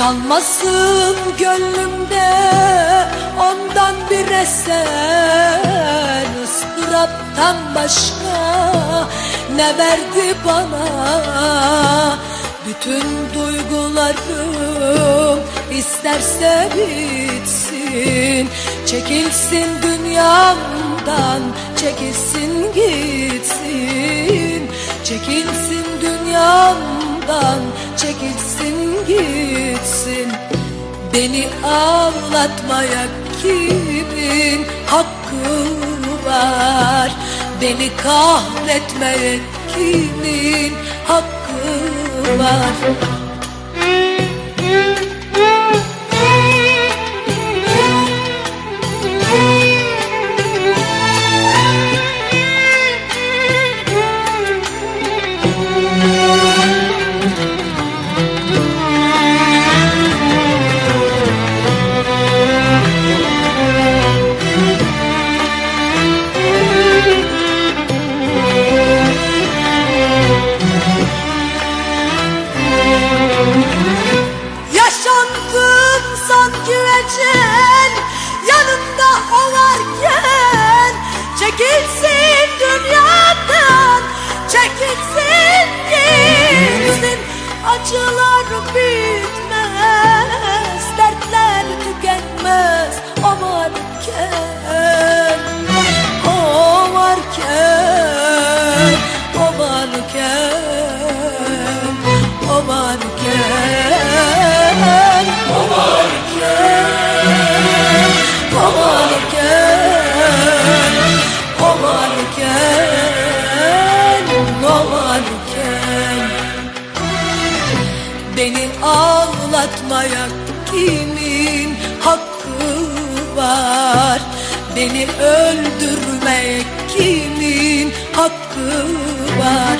Kalmasın gönlümde ondan bir eser ıstıraptan başka ne verdi bana? Bütün duygularım isterse bitsin. Çekilsin dünyamdan çekilsin gitsin. Çekilsin dünyamdan çekilsin gitsin. Beni ağlatmaya kimin hakkı var? Beni kahretmeye kimin hakkı var ecel Yanımda o varken Çekilsin dünyadan Çekilsin gitsin. Acılar bitmez Dertler tükenmez O varken O varken Beni ağlatmaya kimin hakkı var? Beni öldürmeye kimin hakkı var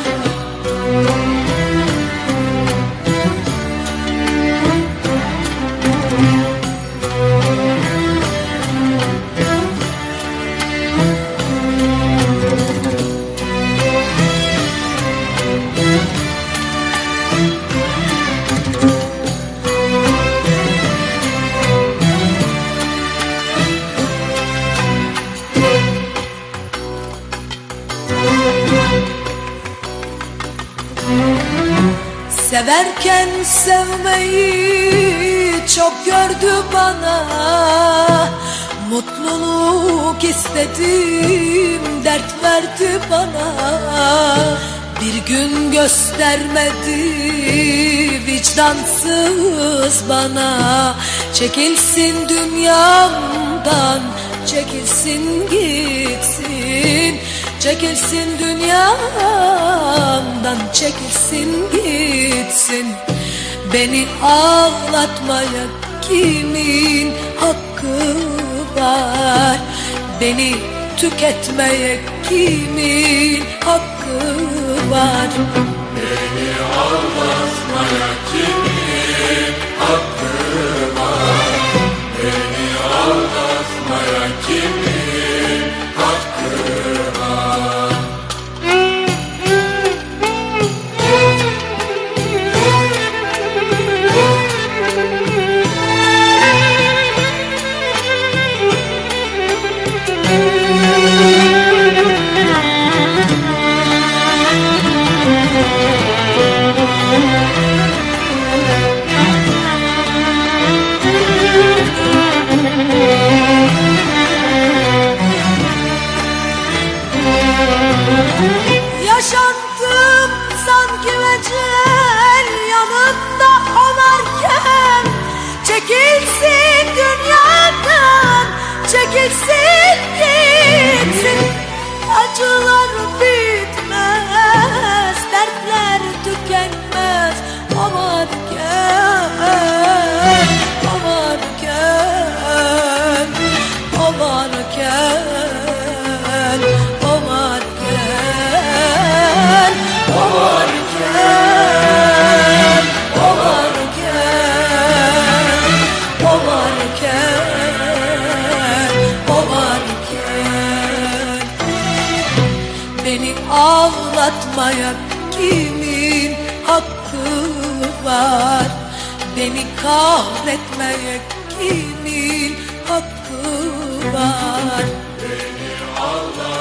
Severken sevmeyi çok gördü bana. Mutluluk istedim dert verdi bana. Bir gün göstermedi vicdansız bana. Çekilsin dünyamdan çekilsin gitsin Çekilsin dünyamdan çekilsin gitsin. Beni ağlatmaya kimin hakkı var? Beni tüketmeye kimin hakkı var Yaşandım sanki ecel yanımda o varken Çekilsin dünyadan çekilsin gitsin. Acılar Beni ağlatmaya kimin hakkı var? Beni kahretmeye kimin hakkı var? Beni aldatmaya